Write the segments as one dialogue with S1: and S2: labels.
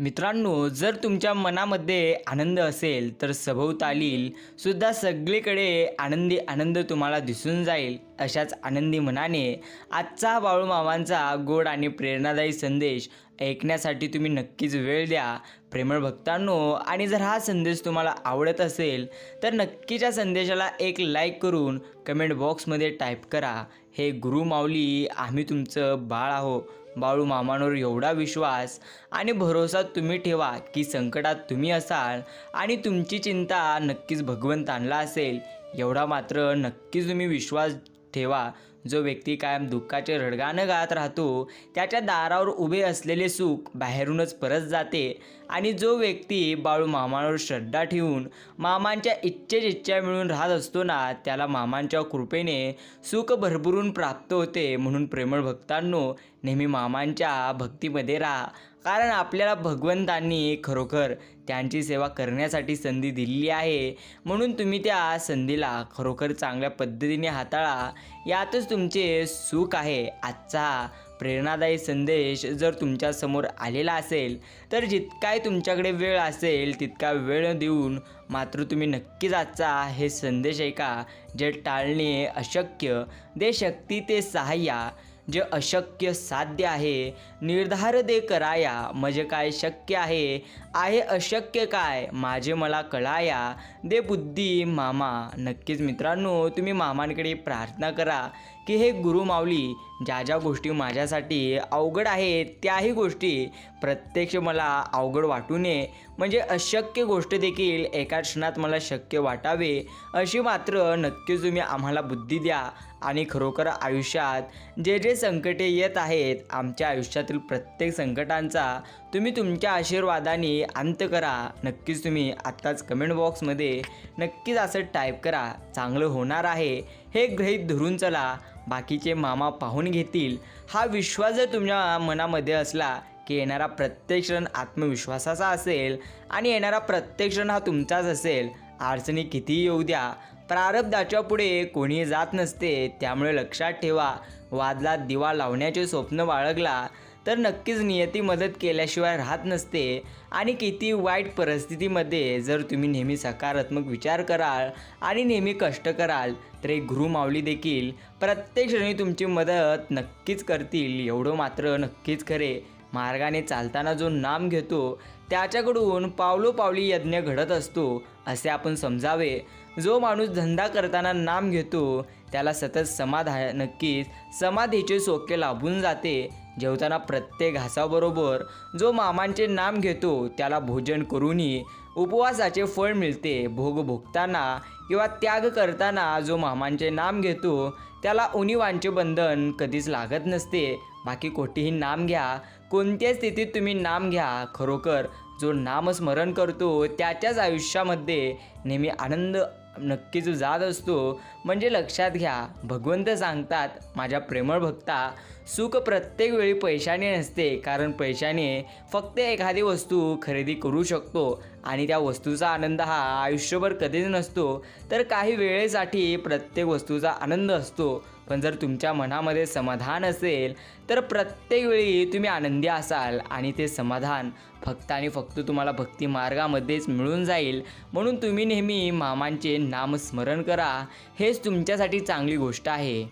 S1: मित्रांनो जर तुमच्या मनामध्ये आनंद असेल तर सभोवतालील सुद्धा सगळीकडे आनंदी आनंद तुम्हाला दिसून जाईल. अशाच आनंदी मनाने आजचा बाळूमामांचा गोड आणि प्रेरणादायी संदेश ऐकण्यासाठी तुम्ही नक्कीच वेळ द्या. प्रेमळ भक्तांनो आणि जर हा संदेश तुम्हाला आवडत असेल तर नक्कीच्या संदेशाला एक लाईक करून कमेंट बॉक्समध्ये टाईप करा. हे गुरु माऊली आम्ही तुमचं बाळ आहो बाळू मामांवर एवढा विश्वास आणि भरोसा तुम्ही ठेवा की संकटात तुम्ही असाल आणि तुमची चिंता नक्कीच भगवंतांना असेल. एवढा मात्र नक्कीच तुम्ही विश्वास ठेवा. जो व्यक्ती कायम दुःखाचे रडगाणं गात राहतो त्याच्या दारावर उभे असलेले सुख बाहेरूनच परत जाते आणि जो व्यक्ती बाळू मामांवर श्रद्धा ठेवून मामांच्या इच्छेच इच्छा मिळून राहत असतो ना त्याला मामांच्या कृपेने सुख भरभरून प्राप्त होते म्हणून प्रेमळ भक्तांनो नेहमी मामांच्या भक्तीमध्ये राहा. कारण आपल्याला भगवंतांनी खरोखर त्यांची सेवा करण्यासाठी संधी दिलेली आहे. म्हणून तुम्ही त्या संधीला खरोखर चांगल्या पद्धतीने हाताळा. यातच तुमचे सुख आहे. आजचा प्रेरणादायी संदेश जर तुमच्यासमोर आलेला असेल तर जितकाही तुमच्याकडे वेळ असेल तितका वेळ देऊन मात्र तुम्ही नक्कीच आजचा हे संदेश ऐका. जे टाळणे अशक्य दे शक्ती ते सहाय्या. जे अशक्य साध्य आहे निर्धार दे कराया म्हणजे काय शक्य आहे? आहे अशक्य काय? माझे मला कळाया? दे बुद्धी मामा. नक्कीच मित्रांनो तुम्ही मामांकडे प्रार्थना करा की हे गुरु माऊली ज्या ज्या गोष्टी माझ्यासाठी अवघड आहेत त्याही गोष्टी प्रत्यक्ष मला अवघड वाटू नये. म्हणजे अशक्य गोष्ट देखील एका क्षणात मला शक्य वाटावे अशी मात्र नक्कीच तुम्ही आम्हाला बुद्धी द्या. आणि खरोखर आयुष्यात जे जे संकटे येत आहेत आमच्या आयुष्यातील प्रत्येक संकटांचा तुम्ही तुमच्या आशीर्वादाने अंत करा. नक्कीच तुम्ही आत्ताच कमेंट बॉक्समध्ये नक्कीच असं टाईप करा. चांगलं होणार आहे हे गृहीत धरून चला. बाकीचे मामा पाहून घेतील. हा विश्वास जर तुमच्या मनामध्ये असला की येणारा प्रत्येक क्षण आत्मविश्वासाचा असेल आणि येणारा प्रत्येक क्षण हा तुमचाच असेल. अडचणी कितीही येऊ द्या प्रारब्धाच्या पुढे कोणी जात नसते त्यामुळे लक्षात ठेवा वादला दिवा लावण्याचे स्वप्न बाळगला तर नक्कीच नियती मदत केल्याशिवाय राहत नसते. आणि किती वाईट परिस्थितीमध्ये जर तुम्ही नेहमी सकारात्मक विचार कराल आणि नेहमी कष्ट कराल तर एक गुरुमावली देखील प्रत्येक क्षणी तुमची मदत नक्कीच करतील. एवढं मात्र नक्कीच खरे. मार्गाने चालताना जो नाम घेतो त्याच्याकडून पावलोपावली यज्ञ घडत असतो असे आपण समजावे. जो माणूस धंदा करताना नाम घेतो त्याला सतत समाधा नक्कीच समाधीचे सोके लाभून जाते. जेवताना प्रत्येक घासाबरोबर जो मामांचे नाम घेतो त्याला भोजन करूनही उपवासाचे फळ मिळते. भोग भोगताना किंवा त्याग करताना जो मामांचे नाम घेतो त्याला उणिवांचे बंधन कधीच लागत नसते. बाकी कोठेही नाम घ्या कोणत्या स्थितीत तुम्ही नाम घ्या खरोखर जो नामस्मरण करतो त्याच्याच आयुष्यामध्ये नेहमी आनंद नक्कीच जात असतो म्हणजे लक्षात घ्या. भगवंत सांगतात माझ्या प्रेमळ भक्ता सुख प्रत्येक वेळी पैशाने नसते कारण पैशाने फक्त एखादी वस्तू खरेदी करू शकतो आणि त्या वस्तूचा आनंद हा आयुष्यभर कधीच नसतो. तर काही वेळेसाठी प्रत्येक वस्तूचा आनंद असतो. पण जर तुमच्या मनामध्ये समाधान असेल तर प्रत्येक वेळी तुम्ही आनंदी असाल आणि ते समाधान फक्त आणि फक्त तुम्हाला भक्ती मार्गामध्येच मिळून जाईल. म्हणून तुम्ही नेहमी मामांचे नामस्मरण करा. हेच तुमच्यासाठी चांगली गोष्ट आहे.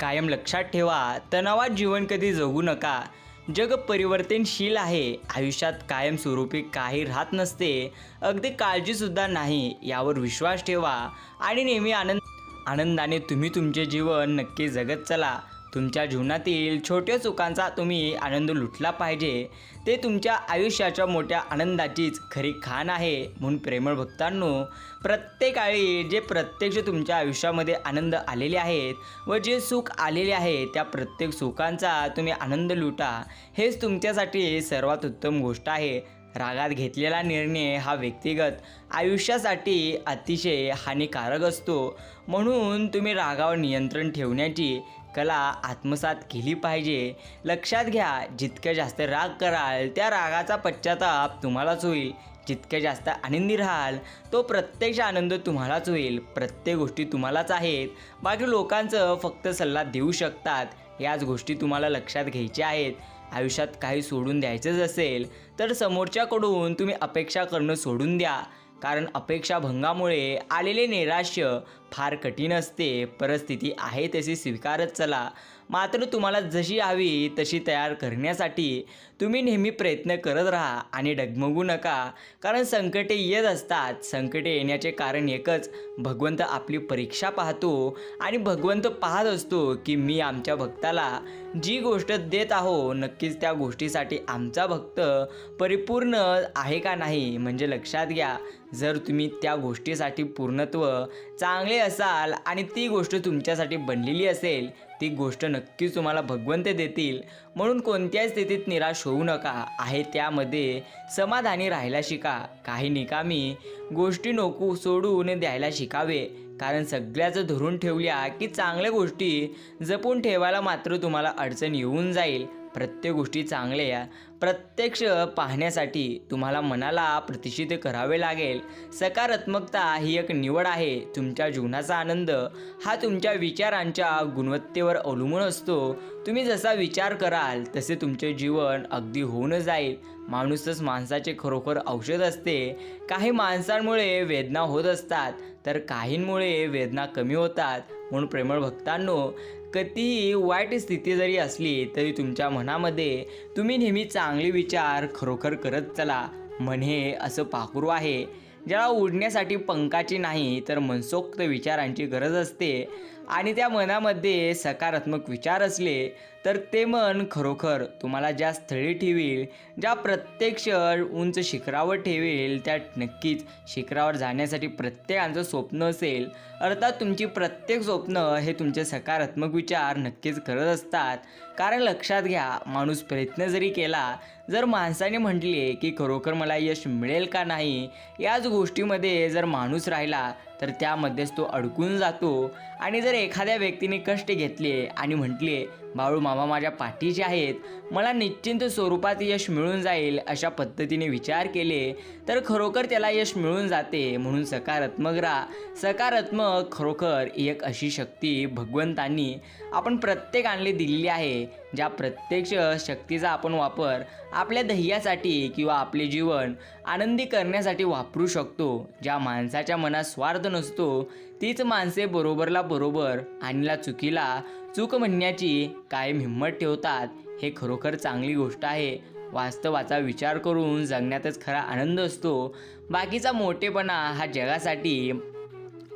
S1: कायम लक्षात ठेवा तणावात जीवन कधी जगू नका. जग परिवर्तनशील आहे. आयुष्यात कायमस्वरूपी काही राहत नसते. अगदी काळजीसुद्धा नाही यावर विश्वास ठेवा. आणि नेहमी आनंद आनंदाने तुम्ही तुमचे जीवन नक्की जगत चला. तुमच्या जीवनातील छोट्या चुकांचा तुम्ही आनंद लुटला पाहिजे. ते तुमच्या आयुष्याच्या मोठ्या आनंदाचीच खरी खाण आहे म्हणून प्रेमळ भक्तांनो प्रत्येकाळी जे प्रत्यक्ष तुमच्या आयुष्यामध्ये आनंद आलेले आहेत व जे सुख आलेले आहे त्या प्रत्येक सुखांचा तुम्ही आनंद लुटा. हेच तुमच्यासाठी सर्वात उत्तम गोष्ट आहे. रागात घेतलेला निर्णय हा व्यक्तिगत आयुष्यासाठी अतिशय हानिकारक असतो. म्हणून तुम्ही रागावर नियंत्रण ठेवण्याची कला आत्मसात केली पाहिजे. लक्षात घ्या जितकं जास्त राग कराल त्या रागाचा पश्चाताप तुम्हालाच होईल. जितके जास्त आनंदी राहाल तो प्रत्यक्ष आनंद तुम्हालाच होईल. प्रत्येक गोष्टी तुम्हालाच आहेत. बाकी लोकांचं फक्त सल्ला देऊ शकतात. याच गोष्टी तुम्हाला लक्षात घ्यायच्या आहेत. आयुष्यात काही सोडून द्यायचंच असेल तर समोरच्याकडून तुम्ही अपेक्षा करणं सोडून द्या. कारण अपेक्षा भंगामुळे आलेले नैराश्य फार कठीण असते. परिस्थिती आहे तशी स्वीकारत चला. मात्र तुम्हाला जशी हवी तशी तयार करण्यासाठी तुम्ही नेहमी प्रयत्न करत राहा आणि डगमगू नका. कारण संकटे येत असतात. संकटे येण्याचे कारण एकच भगवंत आपली परीक्षा पाहतो आणि भगवंत पाहत असतो की मी आमच्या भक्ताला जी गोष्ट देत आहो नक्कीच त्या गोष्टीसाठी आमचा भक्त परिपूर्ण आहे का नाही म्हणजे लक्षात घ्या. जर तुम्ही त्या गोष्टीसाठी पूर्णत्व चांगले असाल आणि ती गोष्ट तुमच्यासाठी बनलेली असेल ती गोष्ट नक्कीच तुम्हाला भगवंत देतील. म्हणून कोणत्याही स्थितीत निराश होऊ नका. आहे त्यामध्ये समाधानी राहायला शिका. काही निकामी गोष्टी नको सोडून द्यायला शिकावे. कारण सगळ्याच धरून ठेवल्या की चांगल्या गोष्टी जपून ठेवायला मात्र तुम्हाला अडचण येऊन जाईल. प्रत्येक गोष्टी चांगल्या प्रत्यक्ष पाहण्यासाठी तुम्हाला मनाला प्रतिष्ठित करावे लागेल. सकारात्मकता ही एक निवड आहे. तुमच्या जीवनाचा आनंद हा तुमच्या विचारांच्या गुणवत्तेवर अवलंबून असतो. तुम्ही जसा विचार कराल तसे तुमचे जीवन अगदी होऊन जाईल. माणूसच माणसाचे खरोखर औषध असते. काही माणसांमुळे वेदना होत असतात तर काहींमुळे वेदना कमी होतात. म्हणून प्रेमळ भक्तांनो कधीही वाईट स्थिती जरी असली तरी तुमच्या मनामध्ये तुम्ही नेहमी चांगले विचार खरोखर करत चला. मन हे असं पाखरू आहे. ज्याला उडण्यासाठी पंखाची नाही तर मनसोक्त विचारांची गरज असते. आणि त्या मनामध्ये सकारात्मक विचार असले तर ते मन खरोखर तुम्हाला ज्या स्थळी ठेवील ज्या प्रत्यक्ष उंच शिखरावर ठेवेल त्या नक्कीच शिखरावर जाण्यासाठी प्रत्येकाचं स्वप्न असेल. अर्थात तुमची प्रत्येक स्वप्न हे तुमचे सकारात्मक विचार नक्कीच करत असतात. कारण लक्षात घ्या माणूस प्रयत्न जरी केला जर माणसाने म्हटले की खरोखर मला यश मिळेल का नाही याच गोष्टीमध्ये जर माणूस राहिला तर त्यामध्येच तो अडकून जातो. आणि जर एखाद्या व्यक्तीने कष्ट घेतले आणि म्हटले बाळू मामा माझ्या पाठीचे आहेत. मला निश्चिंत स्वरूपात यश मिळून जाईल अशा पद्धतीने विचार केले तर खरोखर त्याला यश मिळून जाते म्हणून सकारात्मक राहा. सकारात्मक खरोखर एक अशी शक्ती भगवंतांनी आपण प्रत्येकाने दिलेली आहे. ज्या प्रत्यक्ष शक्तीचा आपण वापर आपल्या ध्येयासाठी किंवा आपले जीवन आनंदी करण्यासाठी वापरू शकतो ज्या माणसाच्या मनात स्वार्थ नसतो तीच माणसे बरोबरला बरोबर आणीला चुकीला चूक म्हणण्याची कायम हिंमत ठेवतात हे खरोखर चांगली गोष्ट आहे. वास्तवाचा विचार करून जगण्यातच खरा आनंद असतो. बाकीचा मोठेपणा हा जगासाठी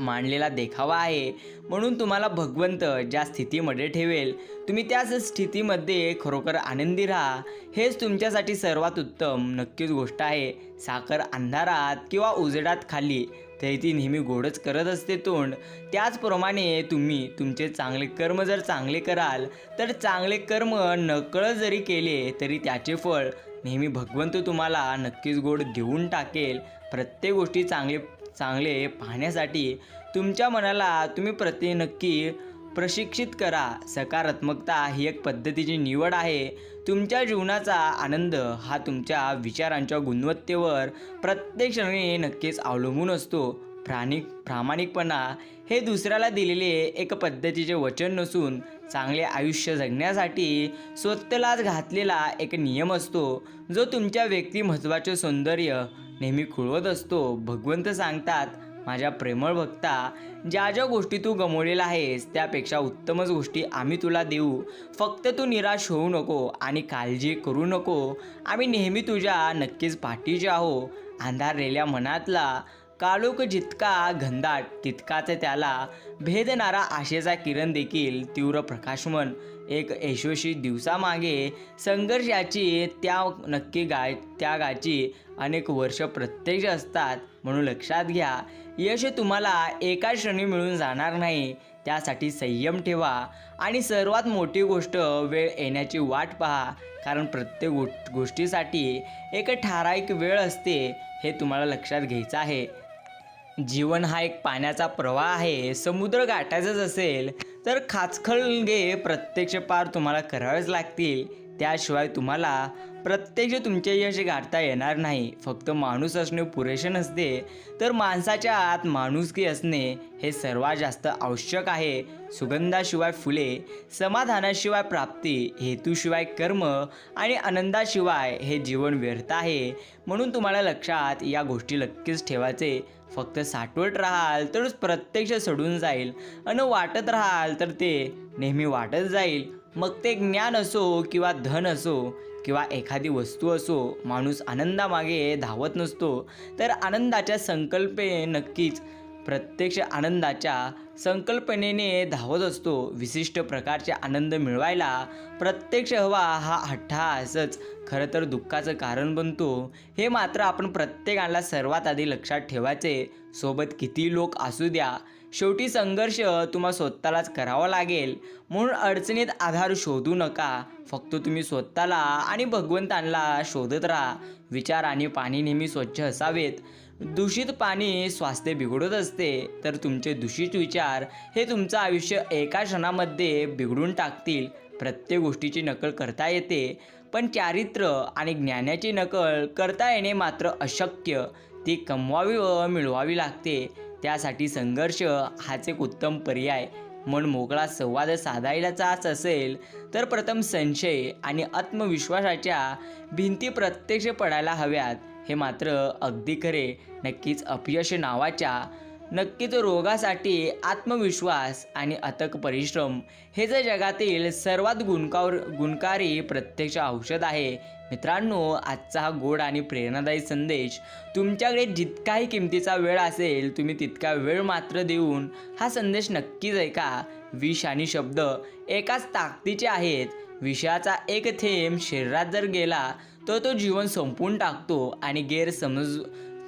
S1: मांडलेला देखावा आहे. म्हणून तुम्हाला भगवंत ज्या स्थितीमध्ये ठेवेल तुम्ही त्याच स्थितीमध्ये खरोखर आनंदी राहा. हेच तुमच्यासाठी सर्वात उत्तम नक्कीच गोष्ट आहे. साखर अंधारात किंवा उजेडात खाली तरी ती नेहमी गोडच करत असते तोंड. त्याचप्रमाणे तुम्ही तुमचे चांगले कर्म जर चांगले कराल तर चांगले कर्म नकळत जरी केले तरी त्याचे फळ नेहमी भगवंत तुम्हाला नक्कीच गोड देऊन टाकेल. प्रत्येक गोष्टी चांगले चांगले पाहण्यासाठी तुमच्या मनाला तुम्ही प्रति नक्की प्रशिक्षित करा. सकारात्मकता ही एक पद्धतीची निवड आहे. तुमच्या जीवनाचा आनंद हा तुमच्या विचारांच्या गुणवत्तेवर प्रत्येक क्षणी नक्कीच अवलंबून असतो. प्राणिक प्रामाणिकपणा हे दुसऱ्याला दिलेले एक पद्धतीचे वचन नसून चांगले आयुष्य जगण्यासाठी स्वतःलाच घातलेला एक नियम असतो. जो तुमच्या व्यक्तिमत्वाचे सौंदर्य नेहमी खुळवत असतो. भगवंत सांगतात माझ्या प्रेमळ भक्ता ज्या ज्या गोष्टी तू गमवलेल्या आहेस त्यापेक्षा उत्तमच गोष्टी आम्ही तुला देऊ. फक्त तू निराश होऊ नको आणि काळजी करू नको. आम्ही नेहमी तुझ्या नक्कीच पाठीचे आहो अंधारलेल्या मनातला काळोख जितका घनदाट तितकाच त्याला भेदणारा आशेचा किरण देखील तीव्र प्रकाशमन. एक यशस्वी दिवसामागे संघर्षाची त्या नक्की गाय त्यागाची अनेक वर्ष प्रत्यक्ष असतात म्हणून लक्षात घ्या. यश तुम्हाला एका क्षणी मिळून जाणार नाही त्यासाठी संयम ठेवा आणि सर्वात मोठी गोष्ट वेळ येण्याची वाट पहा. कारण प्रत्येक गो गोष्टीसाठी एक ठराविक वेळ असते हे तुम्हाला लक्षात घ्यायचं आहे. जीवन हा एक पाण्याचा प्रवाह आहे समुद्र गाठायचाच असेल तर खाचखळगे प्रत्यक्ष पार तुम्हाला करावेच लागतील. त्याशिवाय तुम्हाला प्रत्यक्ष तुमचे यश गाठता येणार नाही. फक्त माणूस असणे पुरेसे नसते तर माणसाच्या आत माणुसकी असणे हे सर्वात जास्त आवश्यक आहे. सुगंधाशिवाय फुले समाधानाशिवाय प्राप्ती हेतूशिवाय कर्म आणि आनंदाशिवाय हे जीवन व्यर्थ आहे. म्हणून तुम्हाला लक्षात या गोष्टी नक्कीच ठेवायचे. फक्त साठवत राहाल तरच प्रत्यक्ष सोडून जाईल. आणि वाटत राहाल तर ते नेहमी वाटत जाईल. मग ते ज्ञान असो किंवा धन असो किंवा एखादी वस्तू असो माणूस आनंदामागे धावत नसतो. तर आनंदाच्या संकल्पे नक्कीच प्रत्यक्ष आनंदाच्या संकल्पनेने धावत असतो. विशिष्ट प्रकारचे आनंद मिळवायला प्रत्यक्ष हवा हा हट्टासच खरं तर दुःखाचं कारण बनतो. हे मात्र आपण प्रत्येकाला सर्वात आधी लक्षात ठेवायचे. सोबत किती लोक असू द्या. शेवटी संघर्ष तुम्हा स्वतःलाच करावा लागेल. म्हणून अडचणीत आधार शोधू नका. फक्त तुम्ही स्वतःला आणि भगवंतांना शोधत राहा. विचार आणि पाणी नेहमी स्वच्छ असावेत. दूषित पाणी स्वास्थ्य बिघडत असते तर तुमचे दूषित विचार हे तुमचं आयुष्य एका क्षणामध्ये बिघडून टाकतील. प्रत्येक गोष्टीची नकल करता येते पण चारित्र्य आणि ज्ञानाची नकल करता येणे मात्र अशक्य. ती कमवावी व मिळवावी लागते. त्यासाठी संघर्ष हाच एक उत्तम पर्याय. मन मोकळा संवाद साधायलाचाच असेल तर प्रथम संशय आणि आत्मविश्वासाच्या भिंती प्रत्यक्ष पडायला हव्यात. हे मात्र अगदी खरे. नक्कीच अपयश नावाच्या नक्कीच रोगासाठी आत्मविश्वास आणि अथक परिश्रम हे जे जगातील सर्वात गुणकार गुणकारी प्रत्यक्ष औषध आहे. मित्रांनो आजचा हा गोड आणि प्रेरणादायी संदेश तुमच्याकडे जितकाही किमतीचा वेळ असेल तुम्ही तितका वेळ मात्र देऊन हा संदेश नक्कीच ऐका. विष आणि शब्द एकाच ताकदीचे आहेत. विषाचा एक थेंब शरीरात जर गेला तर तो जीवन संपून टाकतो आणि गैरसमज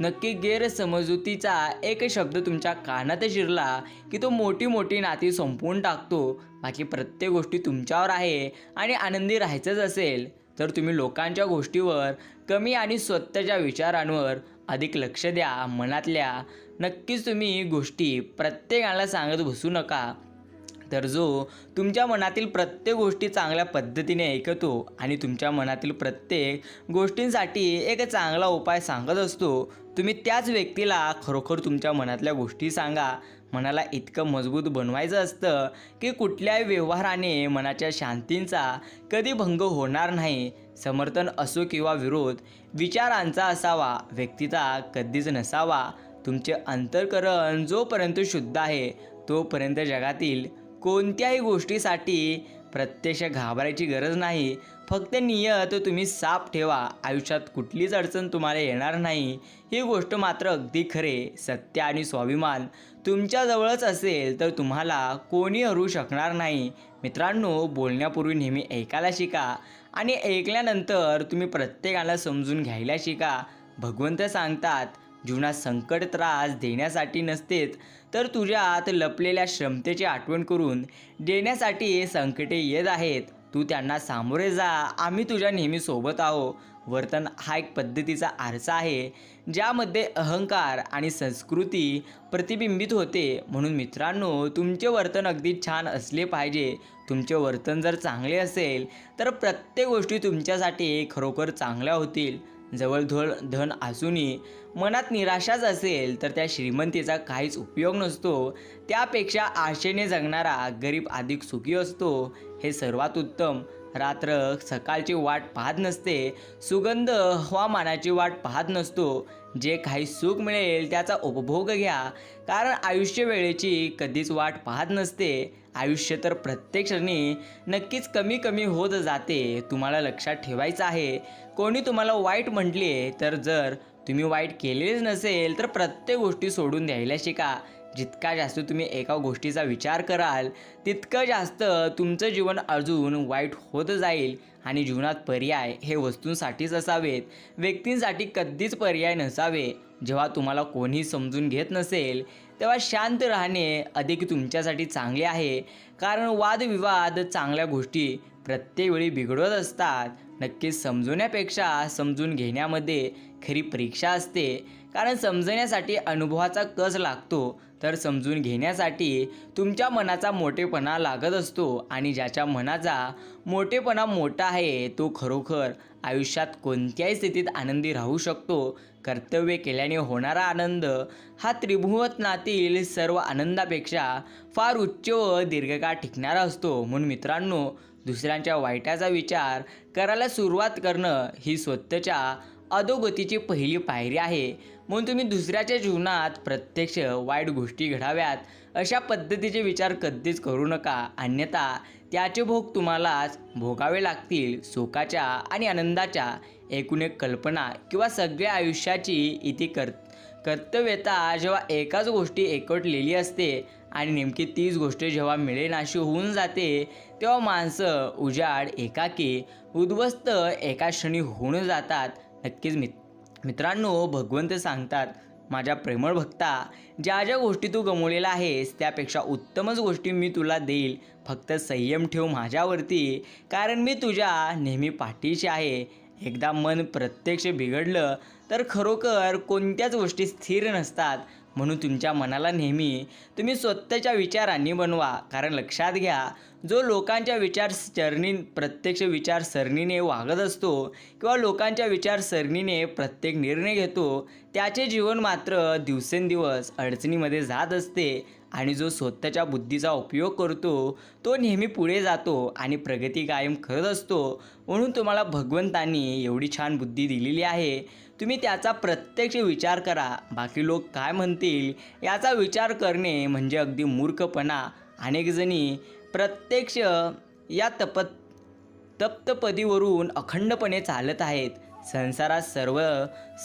S1: नक्की गैरसमजुतीचा एक शब्द तुमच्या कानात शिरला की तो मोठी मोठी नाती संपवून टाकतो. बाकी प्रत्येक गोष्टी तुमच्यावर आहे आणि आनंदी राहायचंच असेल. तर तुम्ही लोकांच्या गोष्टीवर कमी आणि स्वतःच्या विचारांवर अधिक लक्ष द्या मनातल्या. नक्कीच तुम्ही गोष्टी प्रत्येकाला सांगत बसू नका. तर जो तुमच्या मनातील प्रत्येक गोष्टी चांगल्या पद्धतीने ऐकतो आणि तुमच्या मनातील प्रत्येक गोष्टींसाठी एक चांगला उपाय सांगत असतो तुम्ही त्याच व्यक्तीला खरोखर तुमच्या मनातल्या गोष्टी सांगा. मनाला इतकं मजबूत बनवायचं असतं की कुठल्याही व्यवहाराने मनाच्या शांतींचा कधी भंग होणार नाही. समर्थन असो किंवा विरोध विचारांचा असावा व्यक्तीचा कधीच नसावा. तुमचे अंतर्करण जोपर्यंत शुद्ध आहे तोपर्यंत जगातील कोणत्याही गोष्टीसाठी प्रत्यक्ष घाबरायची गरज नाही. फक्त नियत तुम्ही साफ ठेवा. आयुष्यात कुठलीच अडचण तुम्हाला येणार नाही. ही गोष्ट मात्र अगदी खरे सत्य आणि स्वाभिमान. तुमच्याजवळच असेल तर तुम्हाला कोणी हरू शकणार नाही. मित्रांनो बोलण्यापूर्वी नेहमी ऐकायला शिका आणि ऐकल्यानंतर तुम्ही प्रत्येकाला समजून घ्यायला शिका. भगवंत सांगतात जीवनात संकट त्रास देण्यासाठी नसतेच तर तुझ्यात लपलेल्या क्षमतेची आठवण करून देण्यासाठी संकटे येत आहेत. तू त्यांना सामोरे जा. आम्ही तुझ्या नेहमी सोबत आहो वर्तन हा एक पद्धतीचा आरसा आहे ज्यामध्ये अहंकार आणि संस्कृती प्रतिबिंबित होते. म्हणून मित्रांनो तुमचे वर्तन अगदी छान असले पाहिजे. तुमचे वर्तन जर चांगले असेल तर प्रत्येक गोष्टी तुमच्यासाठी खरोखर चांगल्या होतील. जवळ धोळ धन असूनही मनात निराशाच असेल तर त्या श्रीमंतीचा काहीच उपयोग नसतो. त्यापेक्षा आशेने जगणारा गरीब अधिक सुखी असतो. हे सर्वात उत्तम. रात्र सकाळची वाट पाहत नसते. सुगंध हवामानाची वाट पाहत नसतो. जे काही सुख मिळेल त्याचा उपभोग घ्या. कारण आयुष्य वेळेची कधीच वाट पाहत नसते. आयुष्य तर प्रत्येक क्षणी नक्कीच कमी कमी होत जाते. तुम्हाला लक्षात ठेवायचं आहे. कोणी तुम्हाला वाईट म्हटले तर जर तुम्ही वाईट केलेलेच नसेल तर प्रत्येक गोष्टी सोडून द्यायला शिका. जितका जास्त तुम्ही एका गोष्टीचा विचार कराल तितकं जास्त तुमचं जीवन अजून वाईट होत जाईल आणि जीवनात पर्याय हे वस्तूंसाठीच असावेत. व्यक्तींसाठी कधीच पर्याय नसावे. जेव्हा तुम्हाला कोणी समजून घेत नसेल तेव्हा शांत राहणे अधिक तुमच्यासाठी चांगले आहे. कारण वादविवाद चांगल्या गोष्टी प्रत्येक वेळी बिघडवत असतात. नक्कीच समजवण्यापेक्षा समजून घेण्यामध्ये खरी परीक्षा असते. कारण समजण्यासाठी अनुभवाचा कस लागतो? तर समजून घेण्यासाठी तुमच्या मनाचा मोठेपणा लागत असतो आणि ज्याच्या मनाचा मोठेपणा मोठा आहे तो खरोखर आयुष्यात कोणत्याही स्थितीत आनंदी राहू शकतो. कर्तव्य केल्याने होणारा आनंद हा त्रिभुवनातील सर्व आनंदापेक्षा फार उच्च व दीर्घकाळ टिकणारा असतो. म्हणून मित्रांनो दुसऱ्यांच्या वाईटाचा विचार करायला सुरुवात करणं ही स्वतःच्या अधोगतीची पहिली पायरी आहे. म्हणून तुम्ही दुसऱ्याच्या जीवनात प्रत्यक्ष वाईट गोष्टी घडाव्यात अशा पद्धतीचे विचार कधीच करू नका. अन्यथा त्याचे भोग तुम्हालाच भोगावे लागतील सुखाच्या आणि आनंदाच्या. एकूण एक कल्पना किंवा सगळ्या आयुष्याची इथे कर कर्तव्यता जेव्हा एकाच गोष्टी एकवटलेली असते आणि नेमकी तीच गोष्ट जेव्हा मिळेनाशी होऊन जाते तेव्हा माणसं उजाड एकाकी उद्ध्वस्त एका क्षणी होऊन जातात. नक्कीच मित मित्रांनो भगवंत सांगतात माझ्या प्रेमळ भक्ता ज्या ज्या गोष्टी तू गमवलेल्या आहेस त्यापेक्षा उत्तमच गोष्टी मी तुला देईल. फक्त संयम ठेव माझ्यावरती कारण मी तुझ्या नेहमी पाठीशी आहे. एकदा मन प्रत्यक्ष बिघडलं तर खरोखर कोणत्याच गोष्टी स्थिर नसतात. म्हणून तुमच्या मनाला नेहमी तुम्ही स्वतःच्या विचारांनी बनवा. कारण लक्षात घ्या जो लोकांच्या विचारसरणी प्रत्यक्ष विचारसरणीने वागत असतो किंवा लोकांच्या विचारसरणीने प्रत्येक निर्णय घेतो त्याचे जीवन मात्र दिवसेंदिवस अडचणीमध्ये जात असते आणि जो स्वतःच्या बुद्धीचा उपयोग करतो तो नेहमी पुढे जातो आणि प्रगती कायम करत असतो. म्हणून तुम्हाला भगवंतांनी एवढी छान बुद्धी दिलेली आहे. तुम्ही त्याचा प्रत्यक्ष विचार करा. बाकी लोक काय म्हणतील याचा विचार करणे म्हणजे अगदी मूर्खपणा. अनेकजणी प्रत्यक्ष या तप तप्तपदीवरून अखंडपणे चालत आहेत. संसारात सर्व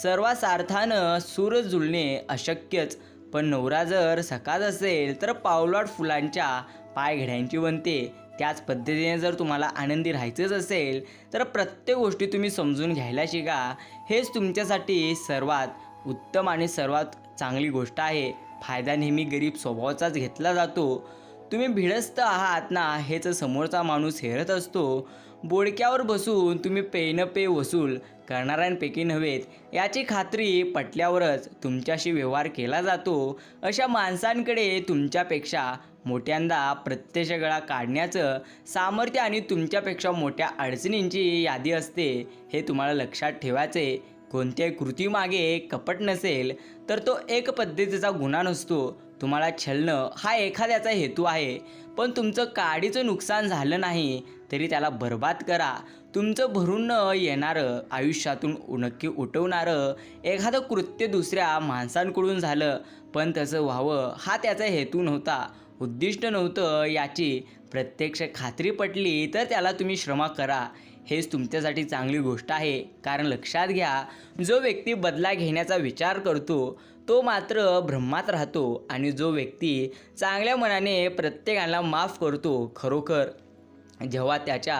S1: सर्वासार्थानं सूर जुळणे अशक्यच. पण नवरा जर सकाळ असेल तर पावलाट फुलांच्या पायघड्यांची बनते त्याच पद्धतीने जर तुम्हाला आनंदी राहायचंच असेल तर प्रत्येक गोष्टी तुम्ही समजून घ्यायला शिका. हेच तुमच्यासाठी सर्वात उत्तम आणि सर्वात चांगली गोष्ट आहे. फायदा नेहमी गरीब स्वभावाचाच घेतला जातो. तुम्ही भिडस्त आहात ना हेच समोरचा माणूस हेरत असतो. बोडक्यावर बसून तुम्ही पे न पे वसूल करणाऱ्यांपैकी नव्हेत याची खात्री पटल्यावरच तुमच्याशी व्यवहार केला जातो. अशा माणसांकडे तुमच्यापेक्षा मोठ्यांदा प्रत्यक्ष गळा काढण्याचं सामर्थ्य आणि तुमच्यापेक्षा मोठ्या अडचणींची यादी असते हे तुम्हाला लक्षात ठेवायचे. कोणत्याही कृतीमागे कपट नसेल तर तो एक पद्धतीचा गुन्हा नसतो. तुम्हाला छलणं हा एखाद्याचा हेतू आहे पण तुमचं काडीचं नुकसान झालं नाही तरी त्याला बर्बाद करा. तुमचं भरून न येणारं आयुष्यातून नक्की उठवणारं एखादं कृत्य दुसऱ्या माणसांकडून झालं पण तसं व्हावं हा त्याचा हेतू नव्हता. उद्दिष्ट नव्हतं याची. प्रत्यक्ष खात्री पटली तर त्याला तुम्ही श्रमा करा. हेच तुमच्यासाठी चांगली गोष्ट आहे. कारण लक्षात घ्या जो व्यक्ती बदला घेण्याचा विचार करतो तो मात्र ब्रह्मात राहतो आणि जो व्यक्ती चांगल्या मनाने प्रत्येकाला माफ करतो खरोखर. जेव्हा त्याच्या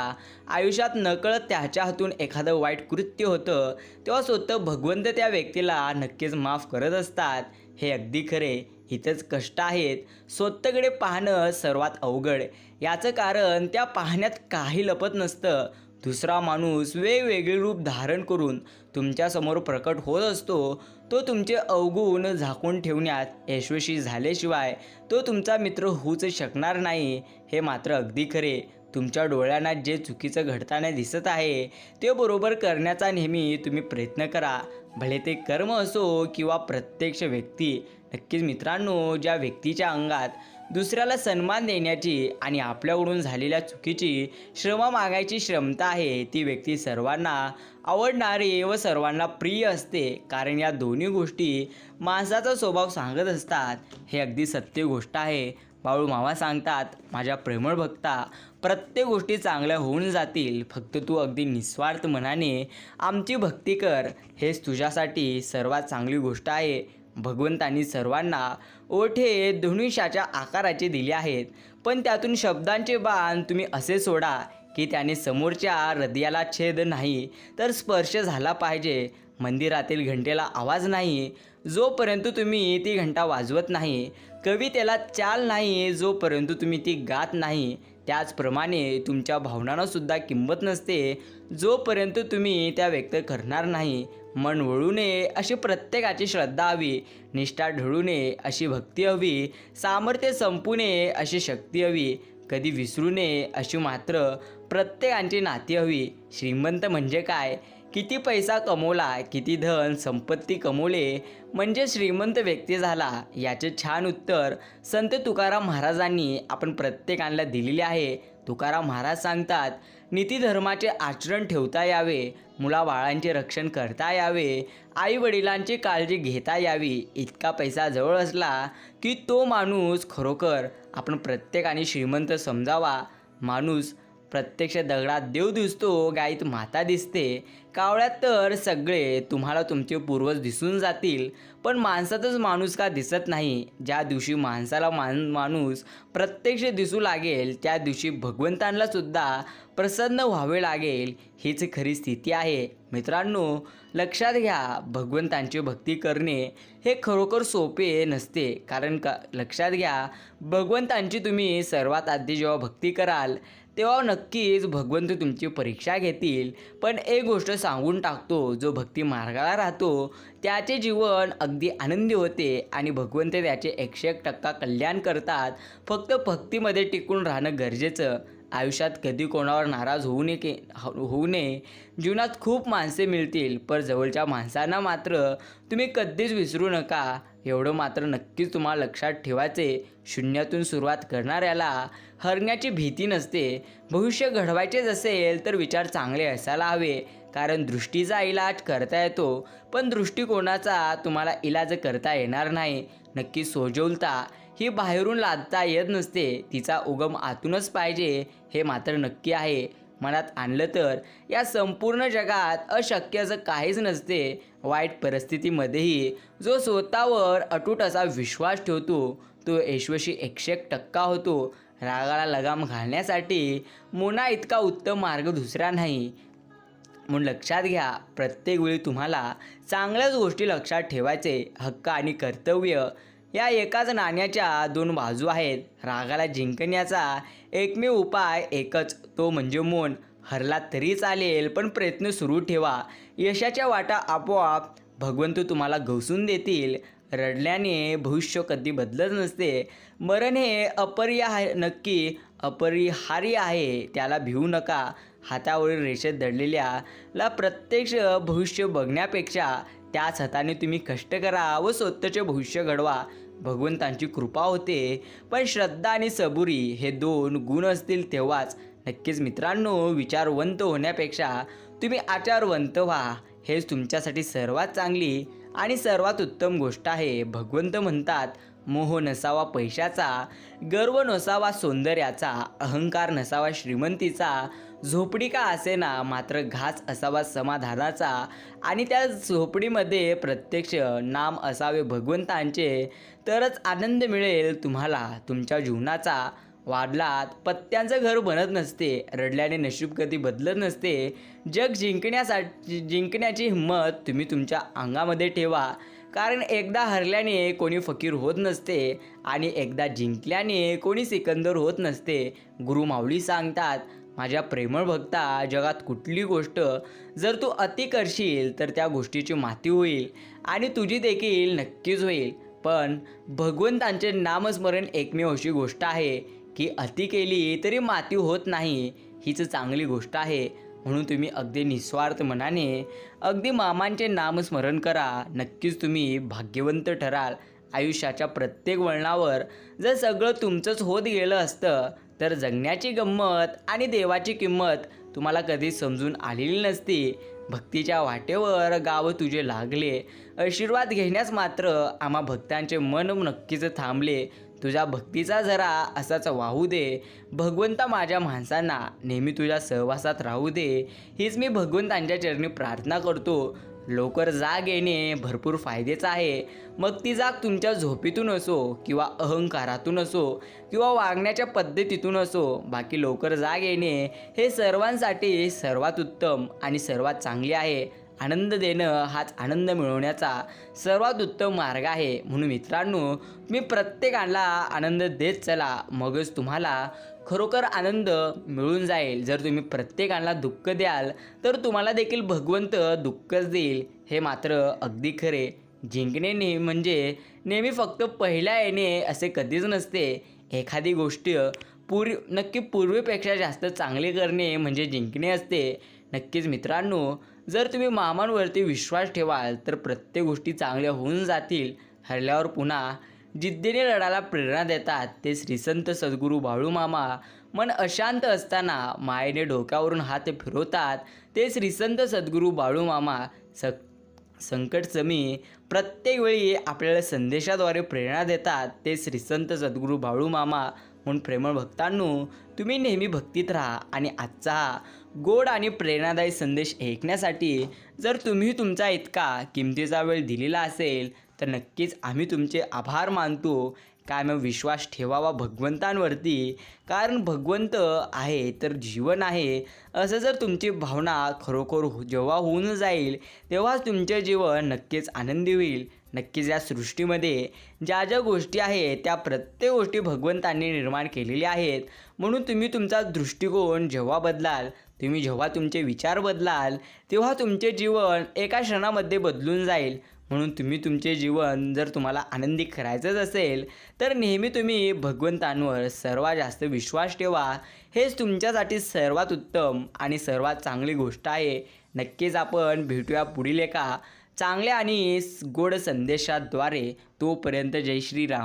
S1: आयुष्यात नकळत त्याच्या हातून एखादं वाईट कृत्य होतं तेव्हा स्वतः भगवंत त्या व्यक्तीला नक्कीच माफ करत असतात. हे अगदी खरे. इथंच कष्ट आहेत. स्वतःकडे पाहणं सर्वात अवघड. याचं कारण त्या पाहण्यात काही लपत नसतं. दुसरा माणूस वेगवेगळे रूप धारण करून तुमच्यासमोर प्रकट होत असतो. तो तुमचे अवगुण झाकून ठेवण्यात यशस्वी झाल्याशिवाय तो तुमचा मित्र होऊच शकणार नाही. हे मात्र अगदी खरे. तुमच्या डोळ्यांना जे चुकीचं घडताना दिसत आहे ते बरोबर करण्याचा नेहमी तुम्ही प्रयत्न करा. भले ते कर्म असो किंवा प्रत्यक्ष व्यक्ती नक्कीच मित्रांनो ज्या व्यक्तीच्या अंगात दुसऱ्याला सन्मान देण्याची आणि आपल्याकडून झालेल्या चुकीची श्रम मागायची क्षमता आहे ती व्यक्ती सर्वांना आवडणारी व सर्वांना प्रिय असते. कारण या दोन्ही गोष्टी माणसाचा स्वभाव सांगत असतात. हे अगदी सत्य गोष्ट आहे. बाळू मामा सांगतात माझ्या प्रेमळ भक्ता प्रत्येक गोष्टी चांगल्या होऊन जातील. फक्त तू अगदी निस्वार्थ मनाने आमची भक्ती कर. हेच तुझ्यासाठी सर्वात चांगली गोष्ट आहे. भगवंतांनी सर्वांना ओठे धनुष्याच्या आकाराचे दिले आहेत. पण त्यातून शब्दांचे बाण तुम्ही असे सोडा की त्याने समोरच्या हृदयाला छेद नाही. तर स्पर्श झाला पाहिजे. मंदिरातील घंटेला आवाज नाही. जोपर्यंत तुम्ही ती घंटा वाजवत नाही. कवितेला चाल नाही. जोपर्यंत तुम्ही ती गात नाही. त्याचप्रमाणे तुमच्या भावनांनासुद्धा किंमत नसते. जोपर्यंत तुम्ही त्या व्यक्त करणार नाही मन वळू नये अशी प्रत्येकाची श्रद्धा हवी निष्ठा ढळू नये अशी भक्ती हवी सामर्थ्य संपू नये अशी शक्ती हवी कधी विसरू नये अशी मात्र प्रत्येकांची नाती हवी. श्रीमंत म्हणजे काय? किती पैसा कमवला किती धन संपत्ती कमवले म्हणजे श्रीमंत व्यक्ती झाला याचे छान उत्तर संत तुकाराम महाराजांनी आपण प्रत्येकाला दिलेले आहे. तुकाराम महाराज सांगतात नीतीधर्माचे आचरण ठेवता यावे मुलाबाळांचे रक्षण करता यावे आई वडिलांची काळजी घेता यावी. इतका पैसा जवळ असला की तो माणूस खरोखर आपण प्रत्येकाने श्रीमंत समजावा. माणूस प्रत्यक्ष दगडात देव दिसतो गाईत माता दिसते. कावळ्यात तर सगळे तुम्हाला तुमचे पूर्वज दिसून जातील. पण माणसातच माणूस का दिसत नाही? ज्या दिवशी माणसाला मान माणूस प्रत्यक्ष दिसू लागेल त्या दिवशी भगवंतांना सुद्धा प्रसन्न व्हावे लागेल. हीच खरी स्थिती आहे. मित्रांनो लक्षात घ्या भगवंतांची भक्ती करणे हे खरोखर सोपे नसते. कारण का लक्षात घ्या भगवंतांची तुम्ही सर्वात आधी जेव्हा भक्ती कराल तेव्हा नक्कीच भगवंत तुमची परीक्षा घेतील. पण एक गोष्ट सांगून टाकतो जो भक्ती मार्गाला राहतो त्याचे जीवन अगदी आनंदी होते आणि भगवंत त्याचे एकशे एक टक्का कल्याण करतात. फक्त भक्तीमध्ये टिकून राहणं गरजेचं. आयुष्यात कधी कोणावर नाराज होऊ नये के होऊ नये. जीवनात खूप माणसे मिळतील पर जवळच्या माणसांना मात्र तुम्ही कधीच विसरू नका. एवढं मात्र नक्कीच तुम्हाला लक्षात ठेवायचे शून्यातून सुरुवात करणाऱ्याला हरण्याची भीती नसते. भविष्य घडवायचेच असेल तर विचार चांगले असायला हवे. कारण दृष्टीचा इलाज करता येतो. पण दृष्टिकोनाचा तुम्हाला इलाज करता येणार नाही. नक्की सोजवलता ही बाहेरून लादता येत नसते. तिचा उगम आतूनच पाहिजे हे मात्र नक्की आहे. मनात आणलं तर या संपूर्ण जगात अशक्य असं काहीच नसते. वाईट परिस्थितीमध्येही जो स्वतःवर अटूट असा विश्वास ठेवतो तो यशस्वी एकशे एक टक्का होतो. रागाला लगाम घालण्यासाठी मुना इतका उत्तम मार्ग दुसरा नाही. म्हणून लक्षात घ्या प्रत्येक वेळी तुम्हाला चांगल्याच गोष्टी लक्षात ठेवायचे हक्क आणि कर्तव्य या एकाच नाण्याच्या दोन बाजू आहेत. रागाला जिंकण्याचा एकमेव उपाय एकच तो म्हणजे मौन. हरला तरी चालेल पण प्रयत्न सुरू ठेवा. यशाच्या वाटा आपोआप भगवंत तुम्हाला घवसून देतील. रडल्याने भविष्य कधी बदलत नसते. मरण हे अपरिहार नक्की अपरिहार्य आहे त्याला भिवू नका. हातावरील रेषेत दडलेल्याला प्रत्यक्ष भविष्य बघण्यापेक्षा त्याच हाताने तुम्ही कष्ट करा व स्वतःचे भविष्य घडवा. भगवंतांची कृपा होते पण श्रद्धा आणि सबुरी हे दोन गुण असतील तेव्हाच नक्कीच मित्रांनो विचारवंत होण्यापेक्षा तुम्ही आचारवंत व्हा. हेच तुमच्यासाठी सर्वात चांगली आणि सर्वात उत्तम गोष्ट आहे. भगवंत म्हणतात मोह नसावा पैशाचा गर्व नसावा सौंदर्याचा अहंकार नसावा श्रीमंतीचा झोपडी का असेना मात्र घास असावा समाधानाचा. आणि त्या झोपडीमध्ये प्रत्यक्ष नाम असावे भगवंतांचे तरच आनंद मिळेल तुम्हाला तुमच्या जीवनाचा. वाढलात पत्त्यांचं घर बनत नसते रडल्याने नशीब कधी बदलत नसते. जग जिंकण्यासाठी जिंकण्याची हिंमत तुम्ही तुमच्या अंगामध्ये ठेवा. कारण एकदा हरल्याने कोणी फकीर होत नसते आणि एकदा जिंकल्याने कोणी सिकंदर होत नसते. गुरु माऊली सांगतात माझ्या प्रेमळ भक्ता जगात कुठली गोष्ट जर तू अति करशील तर त्या गोष्टीची माती होईल आणि तुझी देखील नक्कीच होईल. पण भगवंतांचे नामस्मरण एकमेव अशी गोष्ट आहे की अति केली तरी माती होत नाही हीच चांगली गोष्ट आहे. म्हणून तुम्ही अगदी निस्वार्थ मनाने अगदी मामांचे नामस्मरण करा. नक्कीच तुम्ही भाग्यवंत ठराल. आयुष्याच्या प्रत्येक वळणावर जर सगळं तुमचंच होत गेलं असतं तर जगण्याची गंमत आणि देवाची किंमत तुम्हाला कधी समजून आलेली नसती. भक्तीच्या वाटेवर गाव तुझे लागले. आशीर्वाद घेण्यास मात्र आम्हा भक्तांचे मन नक्कीच थांबले. तुझ्या भक्तीचा जरा असाच वाहू दे. भगवंता माझ्या माणसांना नेहमी तुझ्या सहवासात राहू दे. हीच मी भगवंतांच्या चरणी प्रार्थना करतो. लवकर जाग येणे भरपूर फायद्याचं आहे. मग ती जाग तुमच्या झोपेतून असो किंवा अहंकारातून असो किंवा वागण्याच्या पद्धतीतून असो बाकी लवकर जाग येणे हे सर्वांसाठी सर्वात उत्तम आणि सर्वात चांगले आहे. आनंद देणं हाच आनंद मिळवण्याचा सर्वात उत्तम मार्ग आहे. म्हणून मित्रांनो तुम्ही प्रत्येकाला आनंद देत चला मगच तुम्हाला खरोखर आनंद मिळून जाईल. जर तुम्ही प्रत्येकाला दुःख द्याल तर तुम्हाला देखील भगवंत दुःखच देईल. हे मात्र अगदी खरे. जिंकणे नेहमी म्हणजे नेहमी फक्त पहिल्या येणे असे कधीच नसते. एखादी गोष्ट पूर्व नक्की पूर्वीपेक्षा जास्त चांगले करणे म्हणजे जिंकणे असते. नक्कीच मित्रांनो जर तुम्ही मामांवरती विश्वास ठेवाल तर प्रत्येक गोष्टी चांगल्या होऊन जातील. हरल्यावर पुन्हा जिद्दीने लढायला प्रेरणा देतात ते श्रीसंत सद्गुरू बाळूमामा मन अशांत असताना मायेने डोक्यावरून हात फिरवतात ते श्रीसंत सद्गुरू बाळू मामा. स संकटसमी प्रत्येक वेळी आपल्याला संदेशाद्वारे प्रेरणा देतात ते श्रीसंत सद्गुरू बाळू मामा. म्हणून प्रेमळ भक्तांनो तुम्ही नेहमी भक्तीत राहा आणि आजचा गोड आणि प्रेरणादायी संदेश ऐकण्यासाठी जर तुम्ही तुमचा इतका किमतीचा वेळ दिलेला असेल तर नक्कीच आम्ही तुमचे आभार मानतो. काय मग विश्वास ठेवावा भगवंतांवरती. कारण भगवंत आहे तर जीवन आहे. असं जर तुमची भावना खरोखर हो-, जेव्हा होऊन जाईल तेव्हाच तुमचे जीवन नक्कीच आनंदी होईल. नक्कीच या सृष्टीमध्ये ज्या ज्या गोष्टी आहेत त्या प्रत्येक गोष्टी भगवंतांनी निर्माण केलेल्या आहेत. म्हणून तुम्ही तुमचा दृष्टिकोन जेव्हा बदलाल तुम्ही जेव्हा तुमचे विचार बदलाल तेव्हा तुमचे जीवन एका क्षणामध्ये बदलून जाईल. म्हणून तुम्ही तुमचे जीवन जर तुम्हाला आनंदी करायचंच असेल तर नेहमी तुम्ही भगवंतांवर सर्वात जास्त विश्वास ठेवा. हेच तुमच्यासाठी सर्वात उत्तम आणि सर्वात चांगली गोष्ट आहे. नक्कीच आपण भेटूया पुढील एका चांगल्या आणि गोड संदेशाद्वारे. तोपर्यंत जय श्रीराम.